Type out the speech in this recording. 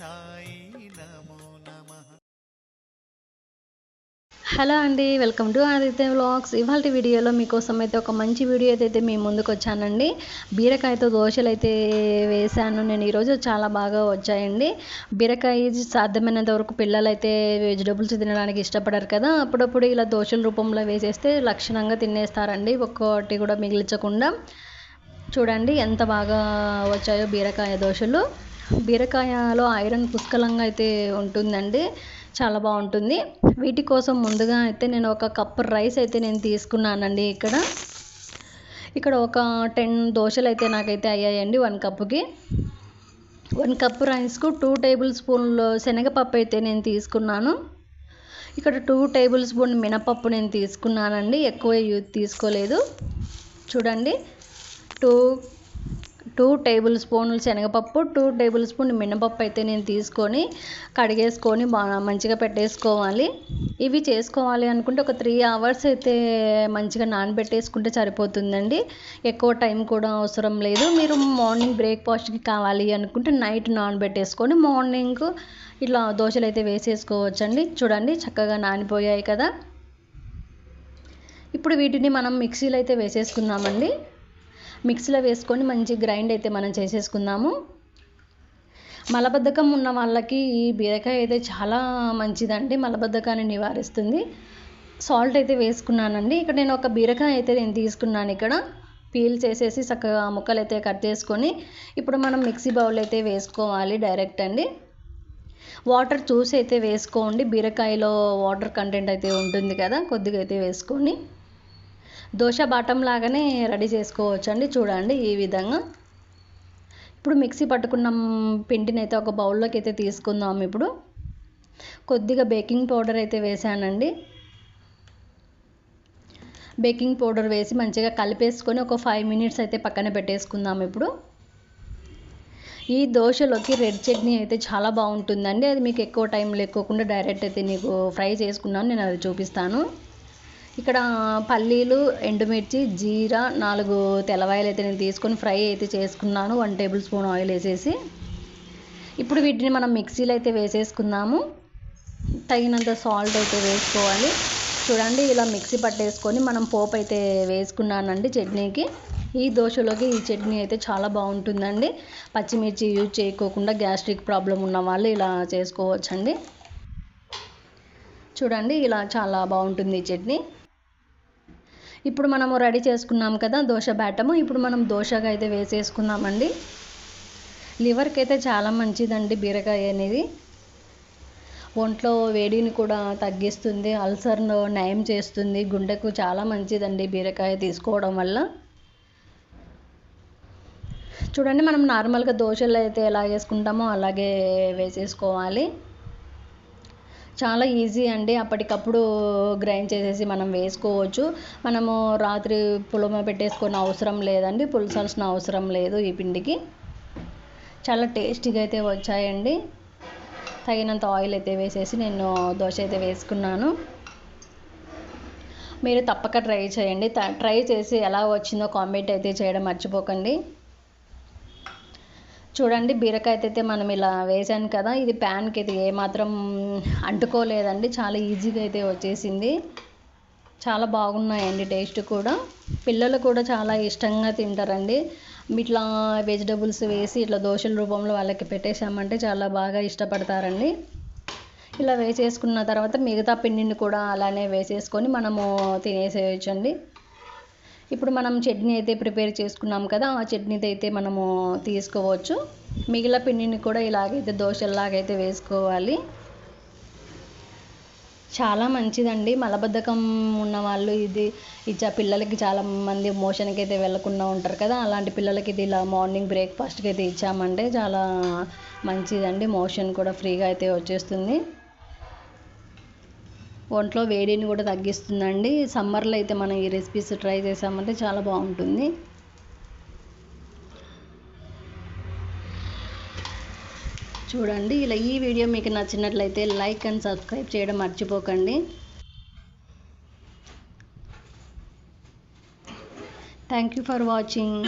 సాయి నమో. Hello అండి welcome to Aditya vlogs. ఇవాళ వీడియోలో మీకోసం అయితే ఒక మంచి వీడియో అయితే మీ ముందుకు వచ్చానండి బీరకాయతో దోశలు అయితే వేశాను. నేను ఈరోజు చాలా బాగా వచ్చాయండి. బీరకాయ సాధ్యమైనంత వరకు పిల్లలు అయితే వెజిటబుల్స్ తినడానికి ఇష్టపడరు కదా. అప్పుడప్పుడు ఇలా దోశల రూపంలో వేసేస్తే లక్షణంగా తినేస్తారండి. ఒక్కోటి కూడా మిగిల్చకుండా. చూడండి ఎంత బాగా వచ్చాయో బీరకాయ దోశలు. బీరకాయలో ఐరన్ పుష్కలంగా అయితే ఉంటుందండి. చాలా బాగుంటుంది. వీటి కోసం ముందుగా అయితే నేను ఒక కప్పు రైస్ అయితే నేను తీసుకున్నానండి ఇక్కడ. ఇక్కడ ఒక టెన్ దోశలు అయితే నాకైతే అయ్యాయండి వన్ కప్పుకి. వన్ కప్ రైస్కు టూ టేబుల్ స్పూన్లు శనగపప్పు అయితే నేను తీసుకున్నాను. ఇక్కడ టూ టేబుల్ స్పూన్ మినపప్పు నేను తీసుకున్నానండి. ఎక్కువ యూ- తీసుకోలేదు. చూడండి. టూ టూ టేబుల్ స్పూన్లు శనగపప్పు టూ టేబుల్ స్పూన్ మినపప్పు అయితే నేను తీసుకొని కడిగేసుకొని బాగా మంచిగా పెట్టేసుకోవాలి. ఇవి చేసుకోవాలి అనుకుంటే ఒక త్రీ అవర్స్ అయితే మంచిగా నానబెట్టేసుకుంటే సరిపోతుందండి. ఎక్కువ టైం కూడా అవసరం లేదు. మీరు మార్నింగ్ బ్రేక్ఫాస్ట్కి కావాలి అనుకుంటే నైట్ నానబెట్టేసుకొని మార్నింగ్ ఇట్లా దోశలు అయితే వేసేసుకోవచ్చండి. చూడండి చక్కగా నానిపోయాయి కదా. ఇప్పుడు వీటిని మనం మిక్సీలో అయితే వేసేసుకుందామండి. మిక్సీలో వేసుకొని మంచి గ్రైండ్ అయితే మనం చేసేసుకుందాము. మలబద్ధకం ఉన్న వాళ్ళకి ఈ బీరకాయ అయితే చాలా మంచిదండి. మలబద్ధకాన్ని నివారిస్తుంది. సాల్ట్ అయితే వేసుకున్నానండి. ఇక్కడ నేను ఒక బీరకాయ అయితే నేను తీసుకున్నాను ఇక్కడ. పీల్ చేసేసి చక్కగా ముక్కలు అయితే కట్ చేసుకొని ఇప్పుడు మనం మిక్సీ బౌల్ అయితే వేసుకోవాలి డైరెక్ట్ అండి. వాటర్ చూసి అయితే వేసుకోండి. బీరకాయలో వాటర్ కంటెంట్ అయితే ఉంటుంది కదా కొద్దిగా అయితే వేసుకొని. దోశ బాటం లాగానే రెడీ చేసుకోవచ్చు అండి చూడండి ఈ విధంగా. ఇప్పుడు మిక్సీ పట్టుకున్న పిండిని అయితే ఒక బౌల్లోకి అయితే తీసుకుందాం ఇప్పుడు. కొద్దిగా బేకింగ్ పౌడర్ అయితే వేసానండి. బేకింగ్ పౌడర్ వేసి మంచిగా కలిపేసుకొని ఒక ఫైవ్ మినిట్స్ అయితే పక్కన పెట్టేసుకుందాం ఇప్పుడు. ఈ దోశలోకి రెడ్ చట్నీ అయితే చాలా బాగుంటుందండి. అది మీకు ఎక్కువ టైం లేకోకుండా డైరెక్ట్ అయితే నీకు ఫ్రై చేసుకున్నాను నేను అది చూపిస్తాను. ఇక్కడ పల్లీలు ఎండుమిర్చి జీరా నాలుగు తెల్లవాయలు అయితే నేను తీసుకొని ఫ్రై అయితే చేసుకున్నాను. వన్ టేబుల్ స్పూన్ ఆయిల్ వేసేసి. ఇప్పుడు వీటిని మనం మిక్సీలో అయితే వేసేసుకుందాము. తగినంత సాల్ట్ అయితే వేసుకోవాలి. చూడండి ఇలా మిక్సీ పట్టేసుకొని మనం పోపు అయితే వేసుకున్నానండి చట్నీకి. ఈ దోశలోకి ఈ చట్నీ అయితే చాలా బాగుంటుందండి. పచ్చిమిర్చి యూజ్ చేయకోకుండా గ్యాస్ట్రిక్ ప్రాబ్లం ఉన్న వాళ్ళు ఇలా చేసుకోవచ్చండి. చూడండి ఇలా చాలా బాగుంటుంది ఈ చట్నీ. ఇప్పుడు మనము రెడీ చేసుకున్నాం కదా దోశ బ్యాటము. ఇప్పుడు మనం దోశగా అయితే వేసేసుకుందామండి. లివర్కి అయితే చాలా మంచిదండి బీరకాయ అనేది. ఒంట్లో వేడిని కూడా తగ్గిస్తుంది అల్సర్ను నయం చేస్తుంది గుండెకు చాలా మంచిదండి బీరకాయ తీసుకోవడం వల్ల. చూడండి మనం నార్మల్గా దోశలు అయితే ఎలా వేసుకుంటామో అలాగే వేసేసుకోవాలి. చాలా ఈజీ అండి. అప్పటికప్పుడు గ్రైండ్ చేసేసి మనం వేసుకోవచ్చు. మనము రాత్రి పులమ పెట్టేసుకున్న అవసరం లేదండి. పులసాల్సిన అవసరం లేదు ఈ పిండికి. చాలా టేస్టీగా అయితే వచ్చాయండి. తగినంత ఆయిల్ అయితే వేసేసి నేను దోశ అయితే వేసుకున్నాను. మీరు తప్పక ట్రై చేయండి. ట్రై చేసి ఎలా వచ్చిందో కామెంట్ అయితే చేయడం మర్చిపోకండి. చూడండి బీరకాయ అయితే మనం ఇలా వేసాను కదా ఇది ప్యాన్కి అయితే ఏమాత్రం అంటుకోలేదండి. చాలా ఈజీగా అయితే వచ్చేసింది. చాలా బాగున్నాయండి టేస్ట్ కూడా. పిల్లలు కూడా చాలా ఇష్టంగా తింటారండి. ఇట్లా వెజిటబుల్స్ వేసి ఇట్లా దోశల రూపంలో వాళ్ళకి పెట్టేశామంటే చాలా బాగా ఇష్టపడతారండి. ఇలా వేసేసుకున్న తర్వాత మిగతా పిండిని కూడా అలానే వేసేసుకొని మనము తినేసేయచ్చండి. ఇప్పుడు మనం చట్నీ అయితే ప్రిపేర్ చేసుకున్నాం కదా ఆ చట్నీతో అయితే మనము తీసుకోవచ్చు. మిగిలిన పిండిని కూడా ఇలాగైతే దోశల్లాగైతే వేసుకోవాలి. చాలా మంచిదండి. మలబద్ధకం ఉన్న వాళ్ళు ఇది ఇచ్చా పిల్లలకి చాలా మంది మోషన్కి అయితే వెళ్ళకుండా ఉంటారు కదా అలాంటి పిల్లలకి ఇది ఇలా మార్నింగ్ బ్రేక్ఫాస్ట్కి అయితే ఇచ్చామంటే చాలా మంచిదండి. మోషన్ కూడా ఫ్రీగా అయితే వచ్చేస్తుంది. ఒంట్లో వేడిని కూడా తగ్గిస్తుందండి. సమ్మర్లో అయితే మనం ఈ రెసిపీస్ ట్రై చేసామంటే చాలా బాగుంటుంది. చూడండి ఇలా ఈ వీడియో మీకు నచ్చినట్లయితే లైక్ అండ్ సబ్స్క్రైబ్ చేయడం మర్చిపోకండి. Thank you for watching